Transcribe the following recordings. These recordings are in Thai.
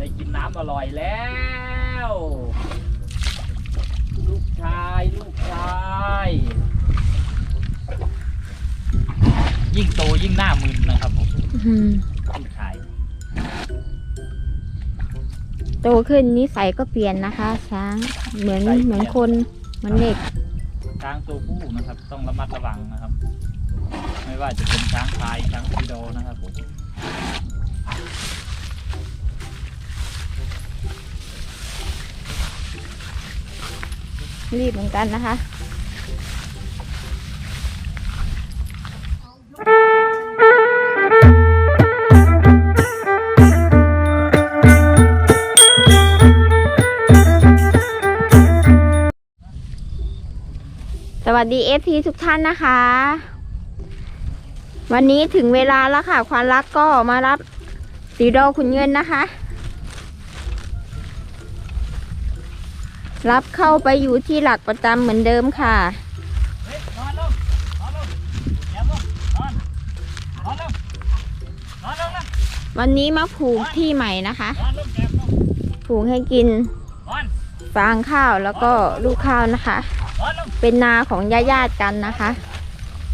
ได้กินน้ำอร่อยแล้ว ลูกชาย ลูกชาย ยิ่งโตยิ่งหน้ามึนนะครับผมอืมลูกชายโตขึ้นนิสัยก็เปลี่ยนนะคะ ช้างเหมือนเหมือนคนเหมือนเด็ก ช้างตัวผู้นะครับ ต้องระมัดระวังนะครับ ไม่ว่าจะเป็นช้างพลายช้างพีโดนะครับผม รีบเหมือนกันนะคะสวัสดีเอฟพีทุกท่านนะคะ วันนี้ถึงเวลาแล้วค่ะ ควานรักก็มารับสีดอขุนเงินนะคะ รับเข้าไปอยู่ที่หลักประจำเหมือนเดิมค่ะนอนลงนอนลงนอนลงนอนลงนะวันนี้มาผูกที่ใหม่นะคะนอนลงผูกให้กินนอนฟางข้าวแล้วก็ลูกข้าวนะคะนอนลงเป็นนาของญาญาติกันนะคะ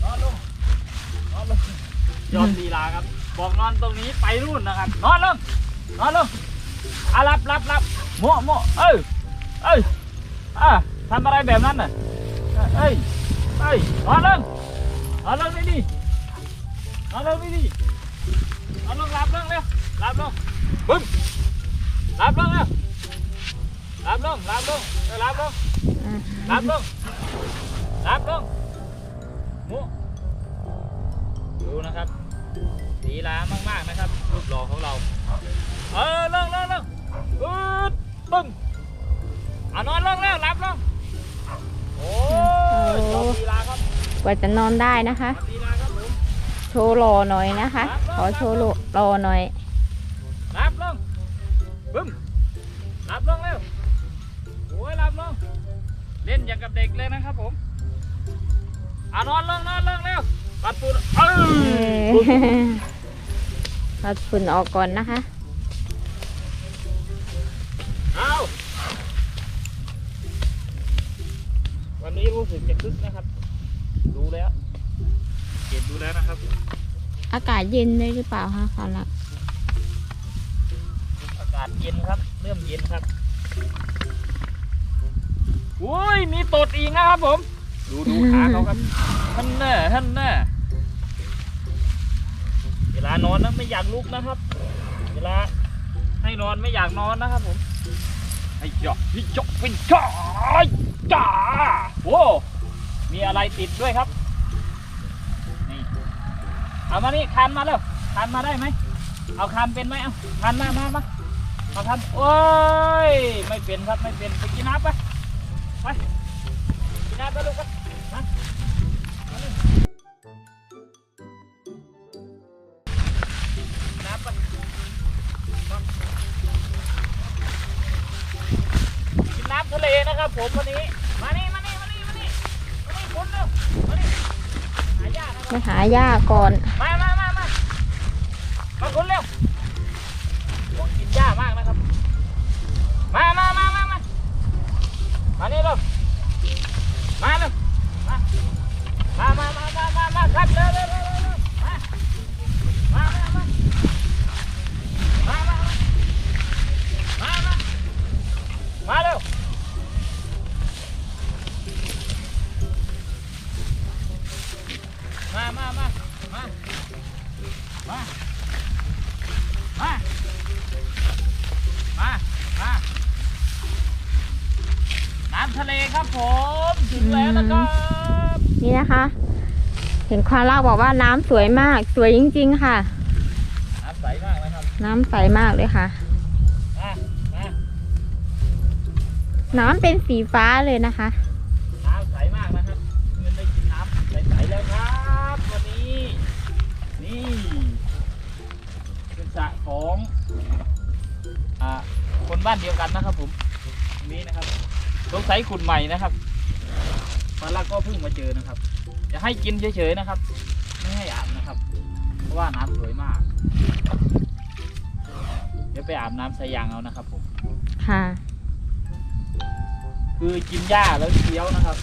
นอนลงนอนลงยอมลีลาครับ บอกนอนตรงนี้ไปรุ่นนะครับ นอนลงนอนลงอะรับรับรับโม่โม่เอ้ย เอ้ยอะทำอะไรแบบนั้นน่ะเอ้ยเอ้ยนอนลงนอนลงไม่ดีนอนลงไม่ดีนอนลงหลับลงเร็วหลับลงบึ้มหลับลงเร็วหลับลงหลับลงเออหลับลงรับลงรับลงหมูดูนะครับสีล้ามากๆนะครับรูปหล่อของเราเออลงลงลงอืดปึ้ง เอานอนลงแล้วรับลงโอ้ยจบลีลาครับกว่าจะนอนได้นะคะจบลีลาครับผมโชว์รอหน่อยนะคะ ขอโชว์รอหน่อย รับลงบึ้มรับลงเร็วโอ้ยรับลงเล่นอย่างกับเด็กเลยนะครับผมเอานอนลงนอนลงเร็วปัดปูนเอเอออตัดฝุ่นออกก่อนนะคะ รู้สึกจะคึกนะครับ ดูแล้วเก็บดูแล้วนะครับอากาศเย็นได้หรือเปล่าคะความรักอากาศเย็นครับ เริ่มเย็นครับอุ้ยมีตดอีกนะครับผม ดูดูขาเขาครับท่านแน่ท่านแน่เวลานอนนะไม่อยากลุกนะครับ เวลาให้นอนไม่อยากนอนนะครับผมไอ้ยอกพี่ยอกเป็นจ้า จ้าโว้มีอะไรติดด้วยครับ นี่ เอามานี่คันมาแล้วคันมาได้ไหม เอาคันเป็นไหมเอาคันมามามาเอาคันโอ้ย ไม่เป็นครับ ไม่เป็น ไปกินน้ำไป ไป กินน้ำไปลูกไป นน้ำทะเลนะครับผมวันนี้ มานี่มานี่มานี่มานี่มานี่คุณเร็วมานี่หายากนะไปหาหญ้าก่อน มามามามามาคุณเร็วโอ้กินหญ้ามากนะครับ มามามามามามามามาน้ำทะเลครับผมถึงแล้วนะครับนี่นะคะ เห็นความรักบอกว่าน้ำสวยมาก สวยจริง ๆ ค่ะ น้ำใสมากนะครับน้ำใสมากเลยค่ะ มามาน้ำเป็นสีฟ้าเลยนะคะ ของอ่าคนบ้านเดียวกันนะครับ ผมตรงนี้นะครับสงสัยขุดใหม่นะครับตอนแรกก็เพิ่งมาเจอนะครับ จะให้กินเฉยๆนะครับ ไม่ให้อาบนะครับ เพราะว่าน้ำสวยมากดี๋ยวไปอาบน้ำสายยางเอานะครับ ผม ค่ะ คือกินหญ้าแล้วเคี้ยวนะครับ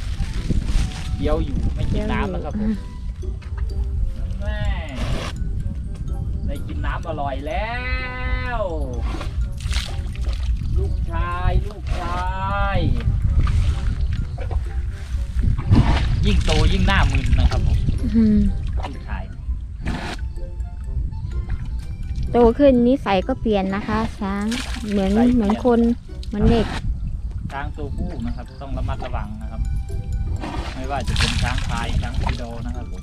เคี้ยวอยู่ไม่กินน้ำนะครับผม ได้กินน้ำอร่อยแล้ว ลูกชาย ลูกชาย ยิ่งโตยิ่งหน้ามึนนะครับผมอืมลูกชาย โตขึ้นนิสัยก็เปลี่ยนนะคะ ช้างเหมือนเหมือนคนเหมือนเด็ก ช้างตัวผู้นะครับ ต้องระมัดระวังนะครับ ไม่ว่าจะเป็นช้างพลายช้างพีโดนะครับผมเป็นธรร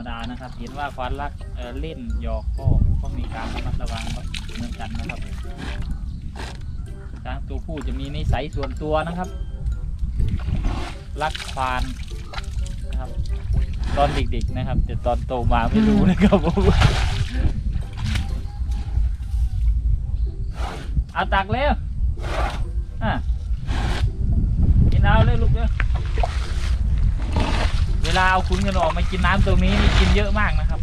มดานะครับ เห็นว่าควานรักเเล่นหยอกก็ก็มีการระมัดระวังเหมือนกันนะครับช้างตัวผู้จะมีนิสัยส่วนตัวนะครับ รักควานนะครับ ตอนเด็กๆนะครับ แต่ตอนโตมาไม่รู้นะครับผมเอาตักเร็วอะกินเอาเลยลูกเด้อเวลาเอาคุณกันออกมากินน้ำตรงนี้นี่กินเยอะมากนะครับ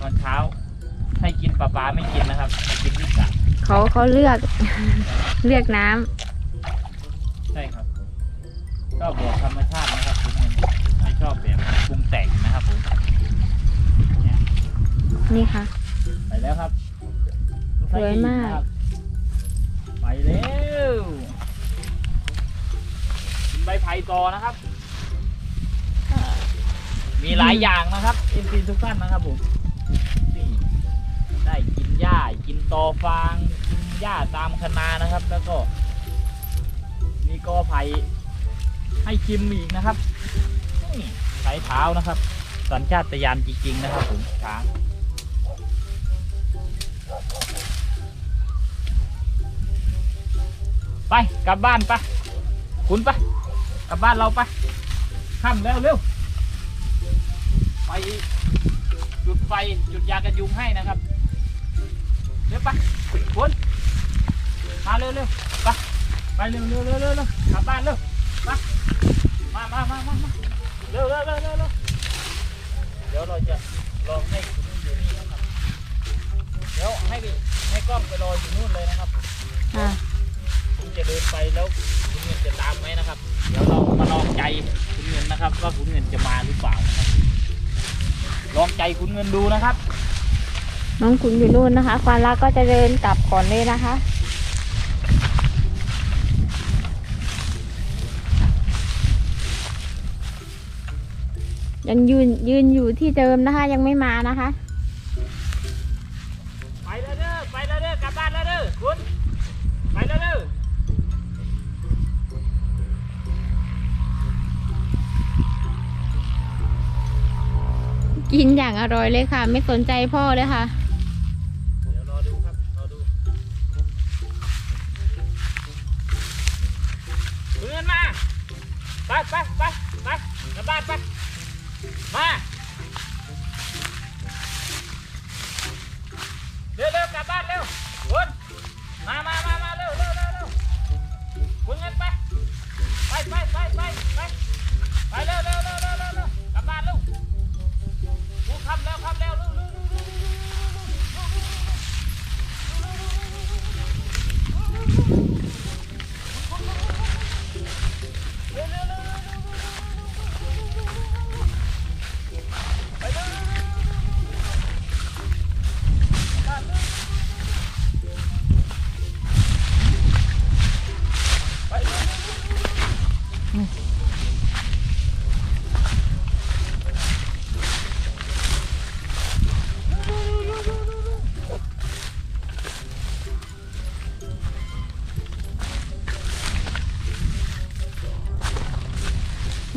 ตอนเช้าให้กินปลาปลาไม่กินนะครับมากินที่สระเขาเขาเลือก เลือกน้ำใช่ครับชอบแบบธรรมชาตินะครับคุณเงินไม่ชอบแบบปรุงแต่งนะครับผมเนี่ยนี่ค่ะไปแล้วครับสวยมากครับไปเร็วกินใบไผ่ต่อนะครับ มีหลายอย่างนะครับอินทรีย์ทุกท่านนะครับผมนี่ได้กินหญ้ากินตอฟาง กินหญ้าตามคะนานะครับ แล้วก็ มีกอไผ่ให้ชิมอีกนะครับนี่ใช้เท้านะครับ สัญชาตญาณจริงๆนะครับผมช้างไปกลับบ้านไปคุณไปกลับบ้านเราไปค่ำแล้วเร็ว จุดไฟจุดยากันยุงให้นะครับเร็วไปคุณมาเร็วเร็วไปไปเร็วเร็วเร็วเร็วเร็วกลับบ้านเร็วไปมามามามามาเร็วเร็วเร็วเร็วเร็วเดี๋ยวเราจะลองให้คุณอยู่นี่นะครับเดี๋ยวให้ให้กล้องไปรออยู่นู่นเลยนะครับค่ะผมจะเดินไปแล้วคุณเงินจะตามไหมนะครับเดี๋ยวเรามาลองใจคุณเงินนะครับ ว่าคุณเงินจะมาหรือเปล่านะครับ ลองใจคุณเงินดูนะครับ น้องขุนอยู่นู่นนะคะควานรักก็จะเดินกลับก่อนเลยนะคะ ยังยืนยืนอยู่ที่เดิมนะคะ ยังไม่มานะคะ ไปแล้วเด้อไปแล้วเด้อกลับบ้านแล้วเด้อคุณ กินอย่างอร่อยเลยค่ะ ไม่สนใจพ่อเลยค่ะเดี๋ยวรอดูครับรอดูคุณเงินมาไปไปไปไปกลับบ้านไปมาเร็วเร็วกลับบ้านเร็วคุณมามามามาเร็วเร็วเร็วเร็วคุณเงินไปไปไปไปไปไปไปเร็วเร็วเร็วเร็วเร็วกลับบ้านเร็ว เ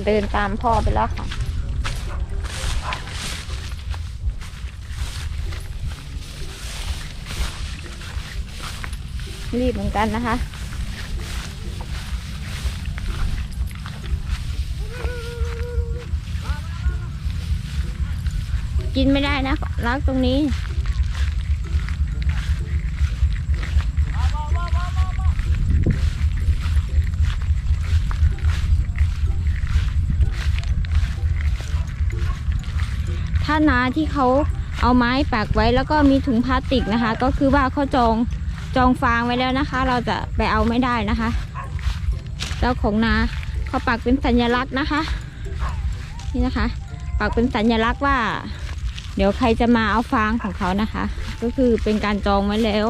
ดินตามพ่อไปแล้วค่ะ รีบเหมือนกันนะคะ กินไม่ได้นะรักตรงนี้ ถ้านาที่เขาเอาไม้ปักไว้แล้วก็มีถุงพลาสติกนะคะ ก็คือว่าเขาจองจองฟางไว้แล้วนะคะ เราจะไปเอาไม่ได้นะคะเจ้าของนาเขาปักเป็นสัญลักษณ์นะคะ นี่นะคะ ปักเป็นสัญลักษณ์ว่า เดี๋ยวใครจะมาเอาฟางของเขานะคะ ก็คือเป็นการจองไว้แล้ว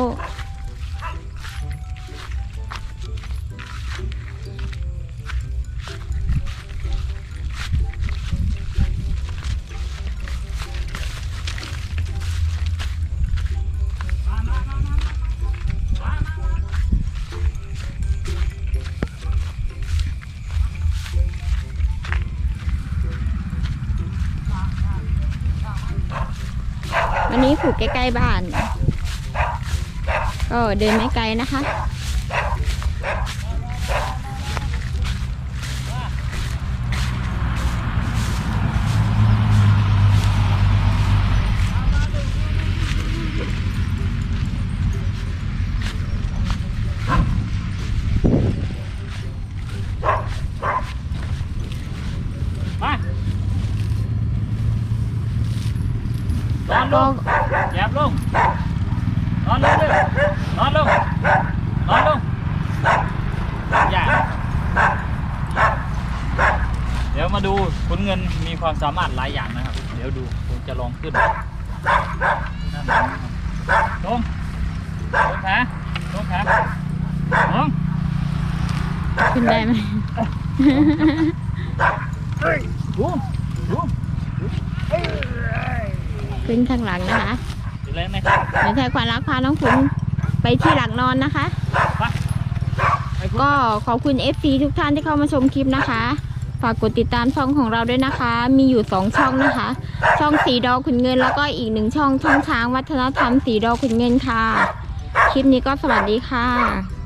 วันนี้ผูกใกล้ๆบ้าน ก็เดินไม่ไกลนะคะ มานอนล ก็ งแยบลงนอนลงเลยนอนลงนอนลงอย่าเดี๋ยว มาดูคุณเงินมีความสามารถหลายอย่างนะครับ เดี๋ยวดูผมจะลองขึ้นนั่นนะครับลงลงแผลลงแผลลงขึ้นได้ไหมดูดูขึ้นข้างหลังนะคะดูเลยไหมครับเดี๋ยวชายขวัญรักพาน้องขุนไปที่หลักนอนนะคะไปไปพูดก็ขอบคุณ FC ทุกท่านที่เข้ามาชมคลิปนะคะ ฝากกดติดตามช่องของเราด้วยนะคะ มีอยู่2ช่องนะคะ ช่องสีดอขุนเงินแล้วก็อีกหนึ่งช่องช่องช้างวัฒนธรรมสีดอขุนเงินค่ะ คลิปนี้ก็สวัสดีค่ะ